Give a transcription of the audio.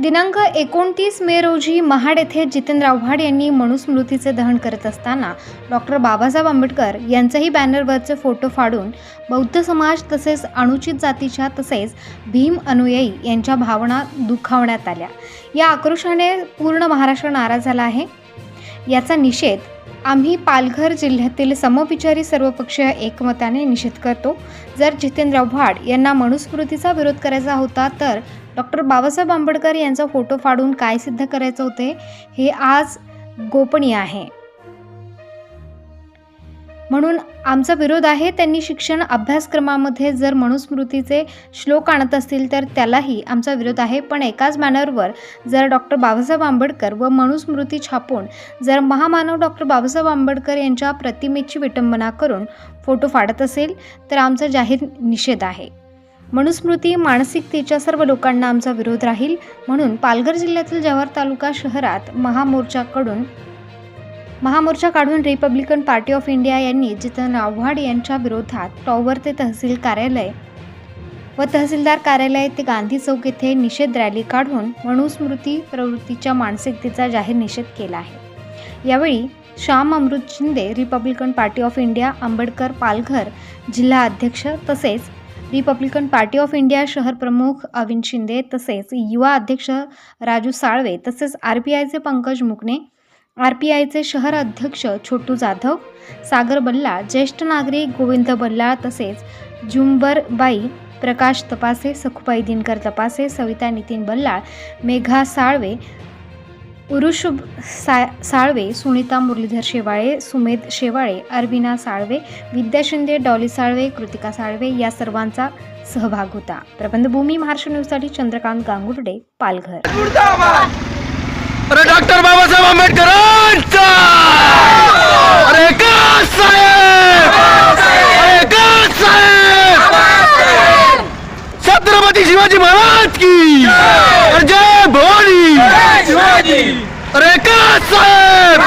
दिनांक एकोणतीस मे रोजी महाड येथे जितेंद्र आव्हाड यांनी मनुस्मृतीचे दहन करत असताना डॉक्टर बाबासाहेब आंबेडकर यांचाही बॅनरवरचे फोटो फाडून बौद्ध समाज तसेच अनुचित जातीच्या तसेच भीम अनुयायी यांच्या भावना दुखावण्यात आल्या. या आक्रोशाने पूर्ण महाराष्ट्र नाराज झाला आहे. याचा निषेध आम्ही पालघर जिल्ह्यातील समविचारी सर्वपक्षीय एकमताने निषेध करतो. जर जितेंद्र आव्हाड यांना मनुस्मृतीचा विरोध करायचा होता तर डॉक्टर बाबासाहेब आंबेडकर यांचा फोटो फाडून काय सिद्ध करायचं होते हे आज गोपनीय आहे. म्हणून आमचा विरोध आहे त्यांनी शिक्षण अभ्यासक्रमामध्ये जर मनुस्मृतीचे श्लोक आणत असतील तर त्यालाही आमचा विरोध आहे. पण एकाच बॅनरवर जर डॉक्टर बाबासाहेब आंबेडकर व मनुस्मृती छापून जर महामानव डॉक्टर बाबासाहेब आंबेडकर यांच्या प्रतिमेची विटंबना करून फोटो फाडत असेल तर आमचा जाहीर निषेध आहे. मनुस्मृती मानसिकतेच्या सर्व लोकांना आमचा विरोध राहील म्हणून पालघर जिल्ह्यातील जव्हार तालुका शहरात महामोर्चाकडून महामोर्चा काढून रिपब्लिकन पार्टी ऑफ इंडिया यांनी जितन आव्हाड यांच्या विरोधात टॉवर ते तहसील कार्यालय व तहसीलदार कार्यालय ते गांधी चौक येथे निषेध रॅली काढून मनुस्मृती प्रवृत्तीच्या मानसिकतेचा जाहीर निषेध केला आहे. यावेळी Shyam Amrit Shinde Republican Party of India Ambedkar Palghar जिल्हा अध्यक्ष तसेच रिपब्लिकन पार्टी ऑफ इंडिया शहर प्रमुख अविन शिंदे तसेच युवा अध्यक्ष राजू साळवे तसेच आर पी आयचे पंकज मुकणे आर पी आयचे शहर अध्यक्ष छोटू जाधव सागर बल्ला ज्येष्ठ नागरिक गोविंद बल्ला तसेच जुंबरबाई प्रकाश तपासे सखुबाई दिनकर तपासे सविता नितीन बल्लाळ मेघा साळवे उरुष सा साळवे सुनीता मुरलीधर शेवाळे सुमेध शेवाळे अरविना साळवे विद्या शिंदे डॉली साळवे कृतिका साळवे या सर्वांचा सहभाग होता. प्रबंधभूमी महाराष्ट्र न्यूजसाठी चंद्रकांत गांगुर्डे पालघर. अरे डॉक्टर बाबासाहेब आंबेडकरांचा अरे का साहेब! अरे का साहेब! छत्रपती शिवाजी महाराज की अरे जय भवानी शिवाजी अरे का साहेब